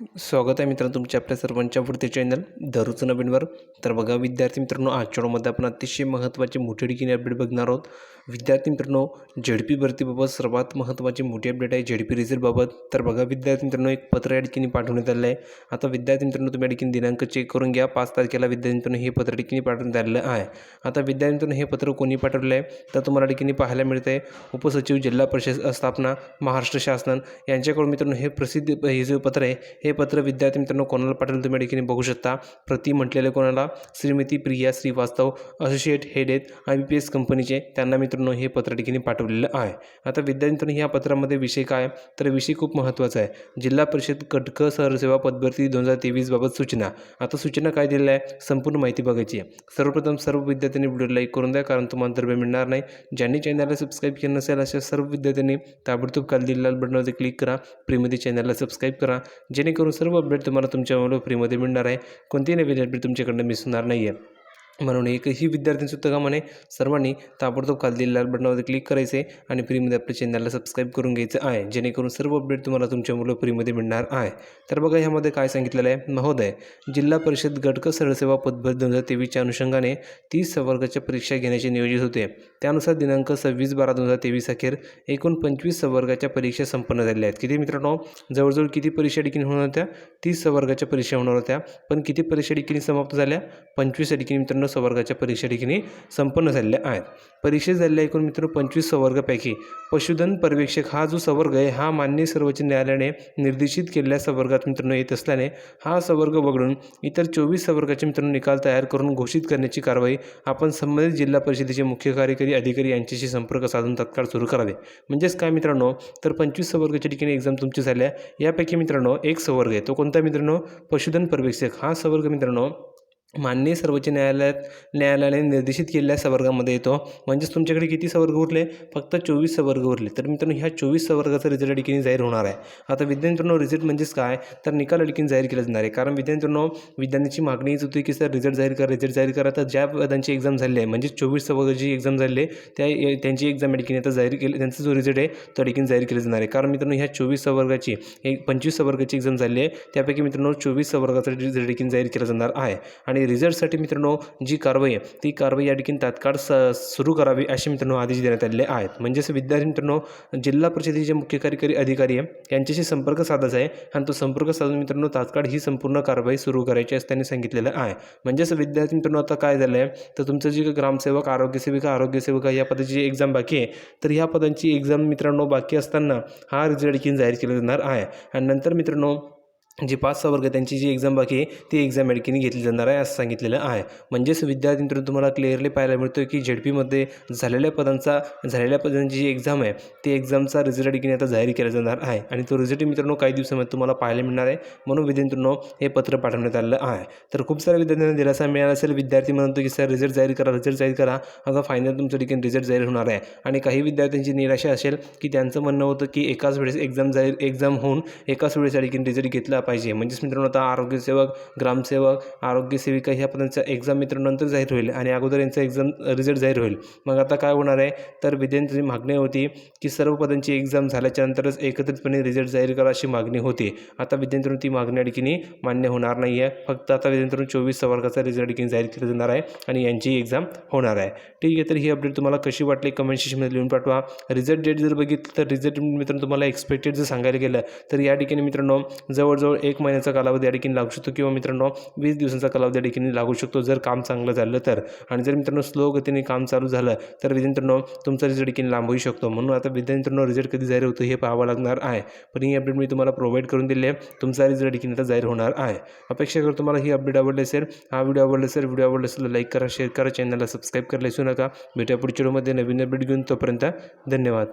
स्वागत आहे मित्रांनो तुमच्या आपल्या सर्वांच्या पुढते चॅनल दररोज नवीनवर तर बघा विद्यार्थी मित्रांनो आजच्या मध्ये आपण अतिशय महत्त्वाची मोठी ठिकाणी अपडेट बघणार आहोत. विद्यार्थी मित्रांनो झेडपी भरतीबाबत सर्वात महत्त्वाची मोठी अपडेट आहे झेडपी रिझल्टबाबत तर बघा विद्यार्थी मित्रांनो एक पत्र या ठिकाणी पाठवण्यात आलं आहे. आता विद्यार्थी मित्रांनो तुम्ही या ठिकाणी दिनांक चेक करून घ्या. पाच तारखेला विद्यार्थी मित्रांनो हे पत्र ठिकाणी पाठवण्यात आलेलं आहे. आता विद्यार्थी मित्रांनो हे पत्र कोणी पाठवलं आहे तर तुम्हाला ठिकाणी पाहायला मिळतं आहे उपसचिव जिल्हा परिषद स्थापना महाराष्ट्र शासन यांच्याकडून मित्रांनो हे प्रसिद्ध हे जे पत्र आहे हे पत्र विद्यार्थी मित्रांनो कोणाला पाठवलं तुम्ही या ठिकाणी बघू शकता. प्रति म्हटलेलं कोणाला? श्रीमती प्रिया श्रीवास्तव असोसिएट हेड आहेत आय बी पी एस कंपनीचे त्यांना मित्र मित्रांनो हे पत्र ठिकाणी पाठवलेलं आहे. आता विद्यार्थी मित्रांनो ह्या पत्रामध्ये विषय काय तर विषय खूप महत्त्वाचा आहे. जिल्हा परिषद कटक सरसेवा पदभरती दोन हजार तेवीसबाबत सूचना. आता सूचना काय दिलेल्या आहे संपूर्ण माहिती बघायची आहे. सर्वप्रथम सर्व विद्यार्थ्यांनी व्हिडिओ लाईक करून द्या कारण तुम्हाला द्रव्य मिळणार नाही. ज्यांनी चॅनलला सबस्क्राईब केलं नसेल अशा सर्व विद्यार्थ्यांनी ताबडतोब खाली दिलेल्या बटनवरती क्लिक करा. फ्रीमध्ये चॅनलला सबस्क्राईब करा. जेणेकरून सर्व अपडेट तुम्हाला तुमच्या फ्रीमध्ये मिळणार आहे. कोणतीही नवीन अपडेट तुमच्याकडनं मिस होणार नाही आहे म्हणून एकही विद्यार्थ्यांसुद्धा म्हणे सर्वांनी ताबडतोब खाली दिलेल्या बटनावरती क्लिक करायचे आणि फ्रीमध्ये आपल्या चॅनलला सबस्क्राईब करून घ्यायचं आहे. जेणेकरून सर्व अपडेट तुम्हाला तुमच्या मुलं फ्रीमध्ये मिळणार आहे. तर बघा ह्यामध्ये काय सांगितलेलं आहे? महोदय जिल्हा परिषद गटक सरसेवा पदभर दोन हजार तेवीसच्या अनुषंगाने तीस संवर्गाच्या परीक्षा घेण्याचे नियोजित होते. त्यानुसार दिनांक सव्वीस बारा दोन हजार तेवीस अखेर एकूण पंचवीस संवर्गाच्या परीक्षा संपन्न झालेल्या आहेत. किती मित्रांनो जवळजवळ किती परीक्षा डिकिनी होणार होत्या? तीस संवर्गाच्या परीक्षा होणार होत्या. पण किती परीक्षा डिकिनी समाप्त झाल्या? पंचवीस डिकिनी मित्रांनो संवर्गाच्या परीक्षा ठिकाणी संपन्न झालेल्या आहेत. परीक्षेत झालेल्या एकूण मित्र पंचवीस सवर्गापैकी पशुधन पर्यवेक्षक हा जो सवर्ग आहे हा मान्य सर्वोच्च न्यायालयाने निर्देशित केलेल्या सवर्गात मित्रांनो येत असल्याने हा सवर्ग वगळून इतर चोवीस सवर्गाचे मित्रांनो निकाल तयार करून घोषित करण्याची कारवाई आपण संबंधित जिल्हा परिषदेचे मुख्य कार्यकारी अधिकारी यांच्याशी संपर्क साधून तत्काळ सुरू करावे. म्हणजेच काय मित्रांनो तर पंचवीस सवर्गाच्या ठिकाणी एक्झाम तुमची झाल्या यापैकी मित्रांनो एक सवर्ग आहे. तो कोणता मित्रांनो? पशुधन पर्यवेक्षक. हा सवर्ग मित्रांनो माननीय सर्वोच्च न्यायालयात न्यायालयाने निर्देशित केलेल्या संवर्गामध्ये येतो. म्हणजेच तुमच्याकडे किती संवर्ग उरले? फक्त चोवीस संवर्ग उरले. तर मित्रांनो ह्या चोवीस संवर्गाचा रिझल्ट अडकीने जाहीर होणार आहे. आता विद्यार्थ्यांनो रिझल्ट म्हणजेच काय? तर निकाल अडकीने जाहीर केला जाणार आहे. कारण विद्यार्थ्यांनो विद्यार्थ्यांची मागणी हीच होती की सर रिझल्ट जाहीर करा रिझल्ट जाहीर करा. तर ज्या पदांची एक्झाम झाली आहे म्हणजे चोवीस संवर्गाची एक्झाम झाली आहे त्या त्यांची एक्झाम अडकीने आता जाहीर केली त्यांचा जो रिझल्ट आहे तो अडकीने जाहीर केला जाणार आहे. कारण मित्रांनो ह्या चोवीस संवर्गाची एक पंचवीस संवर्गाची एक्झाम झाली आहे. त्यापैकी मित्रांनो चोवीस संवर्गाचा रिझल्ट अडकीने जाहीर केला जाणार आहे. आणि आणि रिझल्टसाठी मित्रांनो जी कारवाई आहे ती कारवाई या ठिकाणी तात्काळ स सुरू करावी असे मित्रांनो आदेश देण्यात आलेले आहेत. म्हणजेच विद्यार्थी मित्रांनो जिल्हा परिषदेचे मुख्य कार्यकारी अधिकारी आहे यांच्याशी संपर्क साधायचा आहे आणि तो संपर्क साधून मित्रांनो तात्काळ ही संपूर्ण कारवाई सुरू करायची असं त्यांनी सांगितलेलं आहे. म्हणजेच विद्यार्थी मित्रांनो आता काय झालं आहे तर तुमचं जे ग्रामसेवक आरोग्यसेविका आरोग्यसेविका या पदाची एक्झाम बाकी आहे. तर ह्या पदांची एक्झाम मित्रांनो बाकी असताना हा रिझल्ट देखील जाहीर केला जाणार आहे. आणि नंतर मित्रांनो जी पाच सहा वर्ग त्यांची जी एक्झाम बाकी आहे ती एक्झाम अडकीने घेतली जाणार आहे असं सांगितलेलं आहे. म्हणजेच विद्यार्थी मित्रांनो तुम्हाला क्लिअरली पाहायला मिळतो की झेडपीमध्ये झालेल्या पदांचा झालेल्या पदांची जी एक्झाम आहे ती एक्झामचा रिझल्ट ठिकाणी आता जाहीर केला जाणार आहे. आणि तो रिझल्ट मित्रांनो काही दिवसामध्ये तुम्हाला पाहायला मिळणार आहे. म्हणून विद्यार्थ्यांनो हे पत्र पाठवण्यात आलेलं आहे. तर खूप साऱ्या विद्यार्थ्यांना दिलासा मिळाला असेल विद्यार्थी म्हणतो की सर रिझल्ट जाहीर करा रिझल्ट जाहीर करा. आता फायनल तुमचं ठिकाणी रिझल्ट जाहीर होणार आहे. आणि काही विद्यार्थ्यांची निराशा असेल की त्यांचं म्हणणं होतं की एकाच वेळेस एक्झाम जाहीर एक्झाम होऊन एकाच वेळेस या रिझल्ट घेतला पाहिजे. म्हणजेच मित्रांनो आता आरोग्यसेवक ग्रामसेवक आरोग्यसेविका ह्या पदांचा एक्झाम मित्रांनो नंतर जाहीर होईल आणि अगोदर यांचा एक्झाम रिझल्ट जाहीर होईल. मग आता काय होणार आहे? तर विद्यार्थ्यांची मागणी होती की सर्व पदांची एक्झाम झाल्याच्यानंतरच एकत्रितपणे रिझल्ट जाहीर करा अशी मागणी होती. आता विद्यार्थ्यांनी ती मागणी या ठिकाणी मान्य होणार नाही आहे फक्त आता विद्यार्थ्यांनी चोवीस वर्गाचा रिझल्ट ठिकाणी जाहीर केला जाणार आहे आणि यांची एक्झाम होणार आहे. ठीक आहे तर ही अपडेट तुम्हाला कशी वाटली? कमेंट सेक्शनमध्ये लिहून पाठवा. रिझल्ट डेट जर बघितलं तर रिझल्ट मित्रांनो तुम्हाला एक्सपेक्टेड जर सांगायला गेलं तर या ठिकाणी मित्रांनो जवळजवळ एक महिन्याचा कालावधी या ठिकाणी लागू शकतो किंवा मित्रांनो वीस दिवसांचा कालावधी या ठिकाणी लागू शकतो जर काम चांगलं झालं तर. आणि जर मित्रांनो स्लो गतीने काम चालू झालं तर विद्यार्थ्यांनो तुमचा रिझल्ट देखील होऊ शकतो. म्हणून आता विद्यार्थ्यांनो रिझल्ट कधी जाहीर होतो हे पाहावं लागणार आहे. पण ही अपडेट मी तुम्हाला प्रोव्हाइड करून दिली आहे. तुमचा रिझल्ट देखील आता जाहीर होणार आहे. अपेक्षा करतो तुम्हाला ही अपडेट आवडली असेल हा व्हिडिओ आवडला असेल व्हिडिओ आवडला असेल लाईक करा शेअर करा चॅनलला सबस्क्राईब करायला विसरू नका. भेटूया पुढच्या व्हिडिओमध्ये नवीन अपडेट घेऊन. तोपर्यंत धन्यवाद.